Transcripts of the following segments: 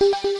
thank you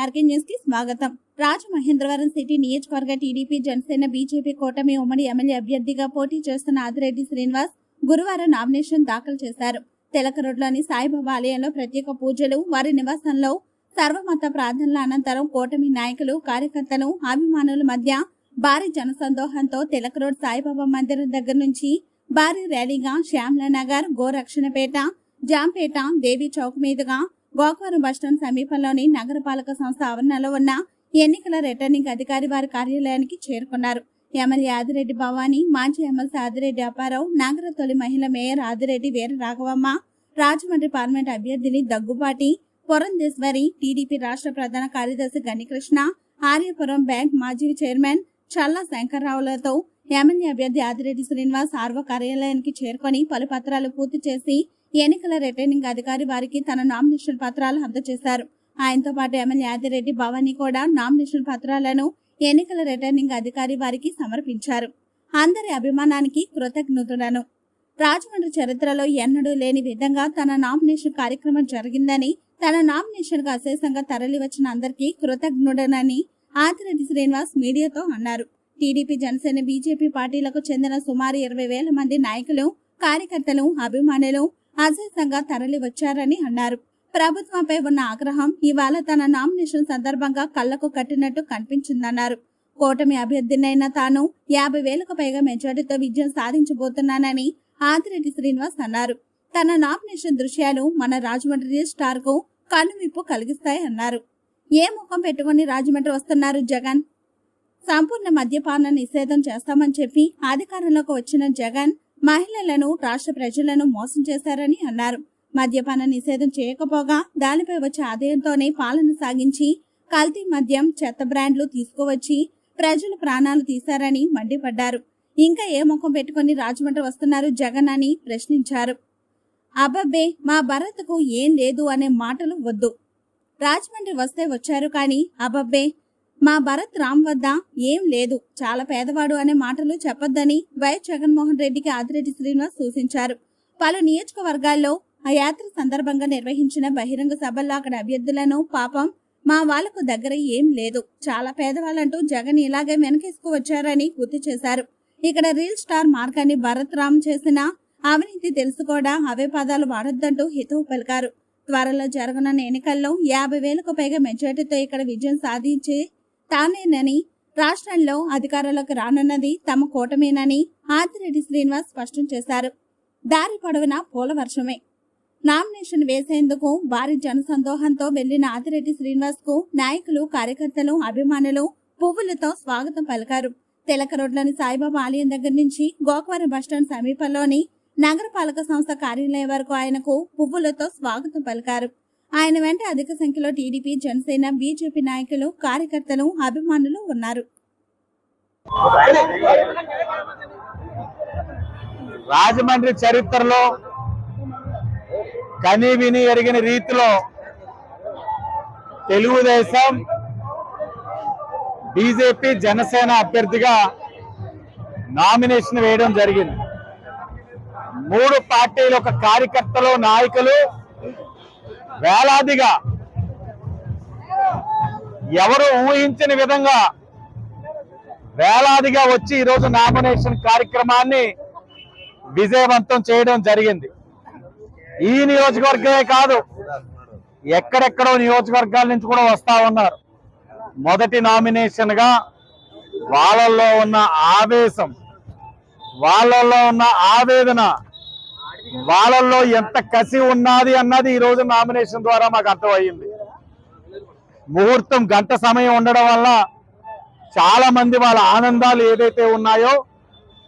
RK న్యూస్కి స్వాగతం. Rajamahendravaram city నియోజకవర్గ టీడీపీ జనసేన బీజేపీ కూటమి ఉమ్మడి ఎమ్మెల్యే అభ్యర్థిగా పోటీ చేస్తున్న ఆదిరెడ్డి శ్రీనివాస్ గురువారం నామినేషన్ దాఖలు చేశారు. తెలకరోడ్లోని సాయిబాబా ఆలయంలో ప్రత్యేక పూజలు వారి నివాసంలో సర్వమత ప్రార్థనల అనంతరం కూటమి నాయకులు కార్యకర్తలు అభిమానుల మధ్య భారీ జనసందోహంతో తెలక రోడ్ సాయిబాబా మందిరం దగ్గర నుంచి భారీ ర్యాలీగా శ్యామ్ల నగర్ గోరక్షణపేట జాంపేట దేవి చౌక్ మీదుగా గోకవరం బస్టాండ్ సమీపంలోని నగరపాలక సంస్థ ఆవరణలో ఉన్న ఎన్నికల రిటర్నింగ్ అధికారి వారి కార్యాలయానికి చేరుకున్నారు. ఎమ్మెల్యే ఆదిరెడ్డి భవానీ మాజీ ఎమ్మెల్సీ ఆదిరెడ్డి అప్పారావు నగర తొలి మహిళ మేయర్ ఆదిరెడ్డి వీర రాఘవమ్మ రాజమండ్రి పార్లమెంట్ అభ్యర్థిని దగ్గుబాటి పురంధేశ్వరి టీడీపీ రాష్ట్ర ప్రధాన కార్యదర్శి గణికృష్ణ ఆర్యపురం బ్యాంక్ మాజీ చైర్మన్ చల్లా శంకర్రావులతో ఎమ్మెల్యే అభ్యర్థి ఆదిరెడ్డి శ్రీనివాస్ ఆర్వో కార్యాలయానికి చేరుకొని పలు పత్రాలు పూర్తి చేసి ఎన్నికల రిటర్నింగ్ అధికారి వారికి తన నామినేషన్ పత్రాలు అందజేశారు. ఆయనతో పాటు ఎమ్మెల్యే ఆదిరెడ్డి భవానీ కూడా నామినేషన్ పత్రాలను ఎన్నికల రిటర్నింగ్ అధికారి వారికి సమర్పించారు. అందరి అభిమానానికి కృతజ్ఞతలను. రాజమండ్రి చరిత్రలో ఎన్నడూ లేని విధంగా తన నామినేషన్ కార్యక్రమం జరిగిందని తన నామినేషన్కు అశేషంగా తరలివచ్చిన అందరికీ కృతజ్ఞుడనని ఆదిరెడ్డి శ్రీనివాస్ మీడియాతో అన్నారు. టీడీపీ జనసేన బీజేపీ పార్టీలకు చెందిన సుమారు ఇరవై వేల మంది నాయకులు కార్యకర్తలు అభిమానులు అశేషంగా తరలి వచ్చారని అన్నారు. ప్రభుత్వంపై ఉన్న ఆగ్రహం ఇవాళ తన నామినేషన్ సందర్భంగా కళ్ళకు కట్టినట్టు కనిపించిందన్నారు. కూటమి అభ్యర్థినైన తాను యాభై వేలకు పైగా మెజార్టీతో విజయం సాధించబోతున్నానని ఆదిరెడ్డి శ్రీనివాస్ అన్నారు. తన నామినేషన్ దృశ్యాలు మన రాజమండ్రి స్టార్కు కనువిప్పు కలిగిస్తాయి అన్నారు ఏ ముఖం పెట్టుకుని రాజమండ్రి వస్తున్నారు జగన్? సంపూర్ణ మద్యపాన నిషేధం చేస్తామని చెప్పి అధికారంలోకి వచ్చిన జగన్ మహిళలను రాష్ట్ర ప్రజలను మోసం చేశారని అన్నారు. మద్యపాన నిషేధం చేయకపోగా దానిపై వచ్చే ఆదాయంతోనే పాలన సాగించి కల్తీ మద్యం చెత్త బ్రాండ్లు తీసుకువచ్చి ప్రజల ప్రాణాలు తీశారని మండిపడ్డారు. ఇంకా ఏ ముఖం పెట్టుకుని రాజమండ్రి వస్తున్నారు జగన్ అని ప్రశ్నించారు. అబ్బబ్బే మా భరత్కు ఏం లేదు అనే మాటలు వద్దు. రాజమండ్రి వస్తే వచ్చారు కానీ అబ్బబ్బే మా భరత్ రామ్ వద్ద ఏం లేదు. చాలా పేదవాడు అనే మాటలు చెప్పొద్దని వైఎస్ జగన్మోహన్ రెడ్డికి ఆదిరెడ్డి శ్రీనివాస్ సూచించారు. పలు నియోజకవర్గాల్లో ఆ యాత్ర సందర్భంగా నిర్వహించిన బహిరంగ సభల్లో అక్కడ అభ్యర్థులను పాపం మా వాళ్ళకు దగ్గర ఏం లేదు. చాలా పేదవాళ్ళంటూ జగన్ ఇలాగే వెనకేసుకు వచ్చారని గుర్తు చేశారు. ఇక్కడ రీల్ స్టార్ మార్గాన్ని భరత్ రామ్ చేసిన అవినీతి తెలుసుకోడా అవే పదాలు వాడొద్దంటూ హితవు పలికారు. త్వరలో జరగనున్న ఎన్నికల్లో యాభై వేలకు పైగా మెజార్టీతో ఇక్కడ విజయం సాధించి తానేనని రాష్ట్రంలో అధికారంలోకి రానున్నది తమ కూటమేనని ఆదిరెడ్డి శ్రీనివాస్ స్పష్టం చేశారు. దారి పొడవునా పూల వర్షమే. నామినేషన్ వేసేందుకు భారీ జనసందోహంతో వెళ్ళిన ఆదిరెడ్డి శ్రీనివాస్కు నాయకులు కార్యకర్తలు అభిమానులు పువ్వులతో స్వాగతం పలికారు. తెలక రోడ్లోని సాయిబాబా ఆలయం దగ్గర నుంచి గోకవరం బస్టాండ్ సమీపంలోని నగరపాలక సంస్థ కార్యాలయం వరకు ఆయనకు పువ్వులతో స్వాగతం పలికారు. ఆయన వెంట అధిక సంఖ్యలో టీడీపీ జనసేన బీజేపీ నాయకులు కార్యకర్తలు అభిమానులు ఉన్నారు. రాజమండ్రి చరిత్రలో కని విని ఎరిగిన రీతిలో తెలుగుదేశం బీజేపీ జనసేన అభ్యర్థిగా నామినేషన్ వేయడం జరిగింది. మూడు పార్టీల ఒక కార్యకర్తలు నాయకులు వేలాదిగా ఎవరు ఊహించని విధంగా వేలాదిగా వచ్చి ఈరోజు నామినేషన్ కార్యక్రమాన్ని విజయవంతం చేయడం జరిగింది. ఈ నియోజకవర్గమే కాదు ఎక్కడెక్కడో నియోజకవర్గాల నుంచి కూడా వస్తా ఉన్నారు. మొదటి నామినేషన్గా వాళ్ళల్లో ఉన్న ఆవేశం వాళ్ళల్లో ఉన్న ఆవేదన వాళ్ళల్లో ఎంత కసి ఉన్నది అన్నది ఈ రోజు నామినేషన్ ద్వారా మాకు అర్థమయ్యింది. ముహూర్తం గంట సమయం ఉండడం వల్ల చాలా మంది వాళ్ళ ఆనందాలు ఏదైతే ఉన్నాయో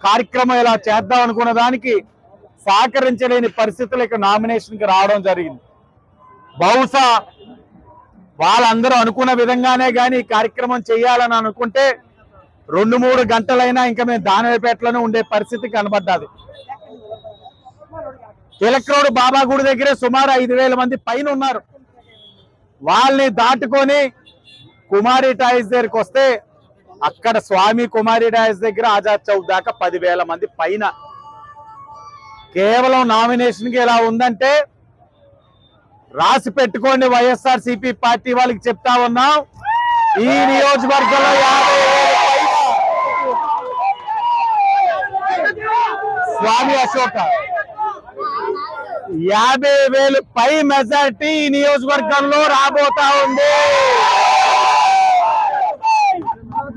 కార్యక్రమం ఇలా చేద్దాం అనుకున్న దానికి సహకరించలేని పరిస్థితులు ఇక్కడ నామినేషన్కి రావడం జరిగింది. బహుశా వాళ్ళందరూ అనుకున్న విధంగానే కానీ కార్యక్రమం చేయాలని అనుకుంటే రెండు మూడు గంటలైనా ఇంకా మేము దానిపేటలోనే ఉండే పరిస్థితి కనబడ్డది. ఎలక్ట్రోడ్ బాబా గుడి దగ్గరే సుమారు ఐదు వేల మంది పైన ఉన్నారు. వాళ్ళని దాటుకొని కుమారి టాయిస్ దగ్గరికి వస్తే అక్కడ స్వామి కుమారి టాయిస్ దగ్గర ఆజాద్ చౌక్ దాకా పదివేల మంది పైన. కేవలం నామినేషన్కి ఎలా ఉందంటే రాసి పెట్టుకోండి వైఎస్ఆర్ సిపి పార్టీ వాళ్ళకి చెప్తా ఉన్నాం. ఈ నియోజకవర్గంలో యాభై స్వామి అశోక. యాభై వేలు పై మెజార్టీ ఈ నియోజకవర్గంలో రాబోతా ఉంది.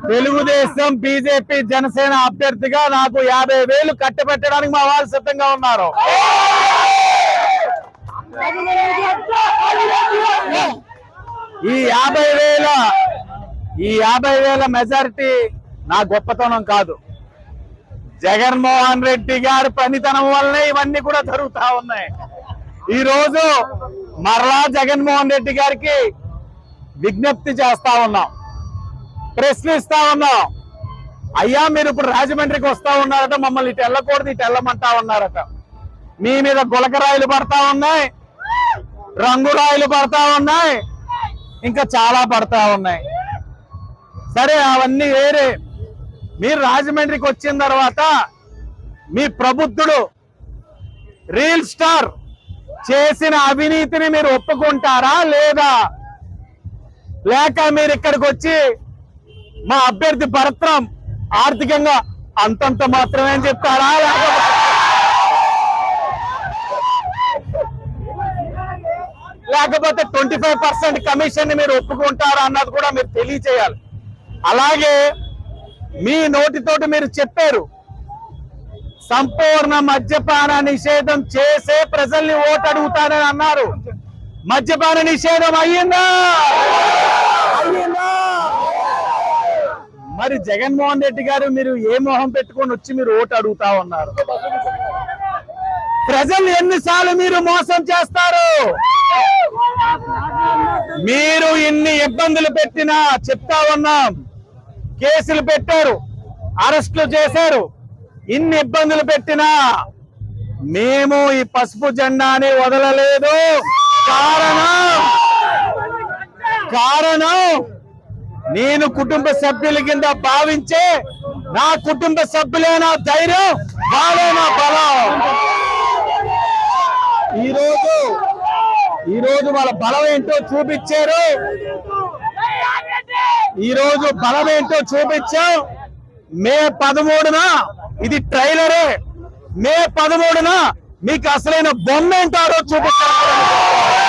తెలుగుదేశం బీజేపీ జనసేన అభ్యర్థిగా నాకు యాభై వేలు కట్టబెట్టడానికి మా వాళ్ళు సిద్ధంగా ఉన్నారు. ఈ యాభై వేల ఈ యాభై వేల మెజారిటీ నా గొప్పతనం కాదు. జగన్మోహన్ రెడ్డి గారి పనితనం వల్లే ఇవన్నీ కూడా జరుగుతా ఉన్నాయి. ఈ రోజు మరలా జగన్మోహన్ రెడ్డి గారికి విజ్ఞప్తి చేస్తా ఉన్నాం. ప్రశ్నిస్తా ఉన్నాం. అయ్యా మీరు ఇప్పుడు రాజమండ్రికి వస్తా ఉన్నారట మమ్మల్ని ఇటు వెళ్ళకూడదు ఇటు వెళ్ళమంటా ఉన్నారట. మీ మీద గులకరాయిలు పడతా ఉన్నాయి. రంగురాయిలు పడతా ఉన్నాయి. ఇంకా చాలా పడతా ఉన్నాయి. సరే అవన్నీ వేరే మీరు రాజమండ్రికి వచ్చిన తర్వాత మీ ప్రబుద్ధుడు రీల్ స్టార్ చేసిన అవినీతిని మీరు ఒప్పుకుంటారా లేదా? లేక మీరు ఇక్కడికి వచ్చి మా అభ్యర్థి భరత్రం ఆర్థికంగా అంతంత మాత్రమే అని చెప్తారా? లేకపోతే ట్వంటీ ఫైవ్ పర్సెంట్ కమిషన్ మీరు ఒప్పుకుంటారా అన్నది కూడా మీరు తెలియచేయాలి అలాగే మీ నోటితోటి మీరు చెప్పారు. సంపూర్ణ మద్యపాన నిషేధం చేసే ప్రజల్ని ఓటు అడుగుతానని అన్నారు. మద్యపాన నిషేధం అయ్యిందా? అయ్యిందా? మరి జగన్మోహన్ రెడ్డి గారు మీరు ఏ మొహం పెట్టుకొని వచ్చి మీరు ఓటు అడుగుతా ఉన్నారు? ప్రజలు ఎన్నిసార్లు మీరు మోసం చేస్తారు? మీరు ఇన్ని ఇబ్బందులు పెట్టినా చెప్తా ఉన్నాం. కేసులు పెట్టారు అరెస్టులు చేశారు. ఇన్ని ఇబ్బందులు పెట్టినా మేము ఈ పసుపు జెండాని వదలలేదు. కారణం కారణం నేను కుటుంబ సభ్యుల కింద భావించే నా కుటుంబ సభ్యులే నా ధైర్యం వాళ్ళే నా బలం. ఈ రోజు ఈ రోజు వాళ్ళ బలం ఏంటో చూపించారు. ఈ రోజు బలం ఏంటో చూపించాం. మే పదమూడున ఇది ట్రైలరే. మే పదమూడున మీకు అసలైన బొమ్మ ఏంటో ఆ రోజు చూపిస్తాను